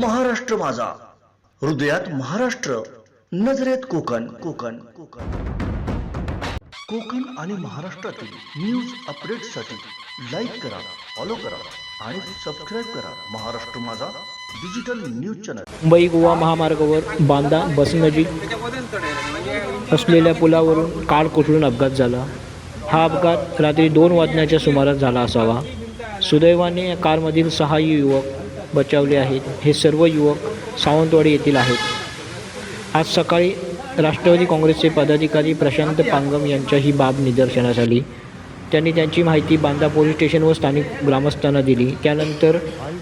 महाराष्ट्र माझा. हृदयात महाराष्ट्र नजरेत कोकण. कोकण कोकण. कोकण आणि महाराष्ट्रातील न्यूज अपडेटसाठी लाईक करा फॉलो करा आणि सबस्क्राईब करा Maharashtra Majha digital news channel Mumbai Goa महामार्गावर बांदा बसनजीक असलेल्या पुलावरून कार कोसळून अपघात झाला. हा अपघात रात्री दोन वाजण्याच्या सुमारास झाला असावा. सुदैवाने या कारमधील सहा युवक बचावले आहेत हे सर्व युवक सावंतवाडी येथील आहेत. आज सकाळी राष्ट्रवादी काँग्रेसचे पदाधिकारी प्रशांत पांगम यांच्या ही बाब निदर्शनास आली. त्यांनी त्यांची माहिती बांदा पोलीस स्टेशन व स्थानिक ग्रामस्थांना दिली. त्यानंतर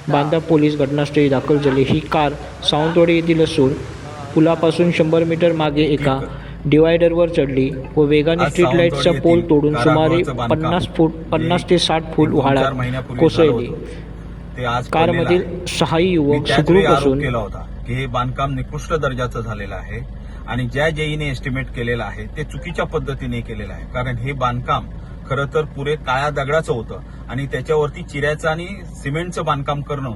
बांदा पोलीस घटनास्थळी दाखल झाले. ही कार सावंतवाडी येथील असून पुलापासून शंभर मीटर मागे एका डिवायडरवर चढली व वेगाने स्ट्रीट लाईटचा पोल तोडून सुमारे पन्नास फूट पन्नास ते साठ फूट झालं कोसळली. ते आज कारमधील. सहाही युवक सुखरूप असून केला होता की हे बांधकाम निकृष्ट दर्जाचं झालेलं आहे आणि ज्या जेईने एस्टिमेट केलेलं आहे ते चुकीच्या पद्धतीने केलेलं आहे. कारण हे बांधकाम खरं तर पुरे काळ्या दगडाचं होतं आणि त्याच्यावरती चिऱ्याचं आणि सिमेंटचं बांधकाम करणं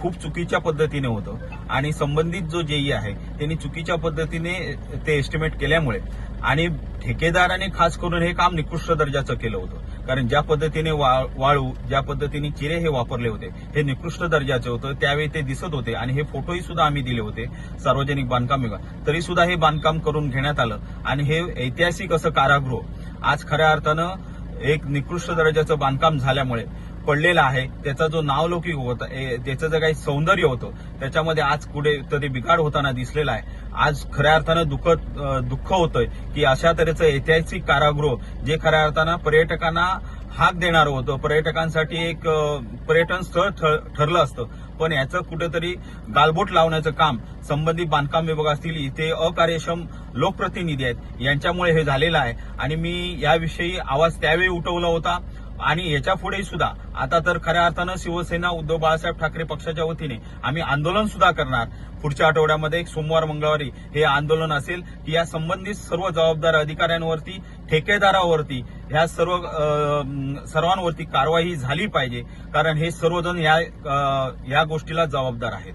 खूप चुकीच्या पद्धतीने होतं. आणि संबंधित जो जेई आहे त्यांनी चुकीच्या पद्धतीने ते एस्टिमेट केल्यामुळे आणि ठेकेदाराने खास करून हे काम निकृष्ट दर्जाचं केलं होतं. कारण ज्या पद्धतीने वा- वाळू ज्या पद्धतीने चिरे हे वापरले होते हे निकृष्ट दर्जाचे होतं त्यावेळी ते दिसत होते आणि हे फोटोही सुद्धा आम्ही दिले होते सार्वजनिक बांधकाम विभाग. तरी सुद्धा हे बांधकाम करून घेण्यात आलं आणि हे ऐतिहासिक असं कारागृह आज खऱ्या अर्थानं एक निकृष्ट दर्जाचं बांधकाम झाल्यामुळे पडलेला आहे. त्याचा जो नावलौकिक होता ए- त्याचं जे काही सौंदर्य होतं त्याच्यामध्ये आज कुठे तरी बिघाड होताना दिसलेला आहे. आज खऱ्या अर्थानं दुःख दुःख होतंय की अशा तऱ्हेचं ऐतिहासिक कारागृह जे खऱ्या अर्थानं पर्यटकांना हाक देणारं होतं. पर्यटकांसाठी एक पर्यटन स्थळ ठरलं असतं. पण याचं कुठेतरी गालबोट लावण्याचं काम संबंधित बांधकाम विभाग असतील इथे अकार्यक्षम लोकप्रतिनिधी आहेत यांच्यामुळे हे झालेलं आहे. आणि मी याविषयी आवाज त्यावेळी उठवला होता. आणि याच्यापुढे सुद्धा आता तर खऱ्या अर्थानं शिवसेना उद्धव बाळासाहेब ठाकरे पक्षाच्या वतीने आम्ही आंदोलन सुद्धा करणार. पुढच्या आठवड्यामध्ये एक सोमवार मंगळवारी हे आंदोलन असेल की या संबंधित सर्व जबाबदार अधिकाऱ्यांवरती ठेकेदारावरती ह्या सर्व सर्वांवरती कारवाई झाली पाहिजे. कारण हे सर्वजण या या गोष्टीला जबाबदार आहेत.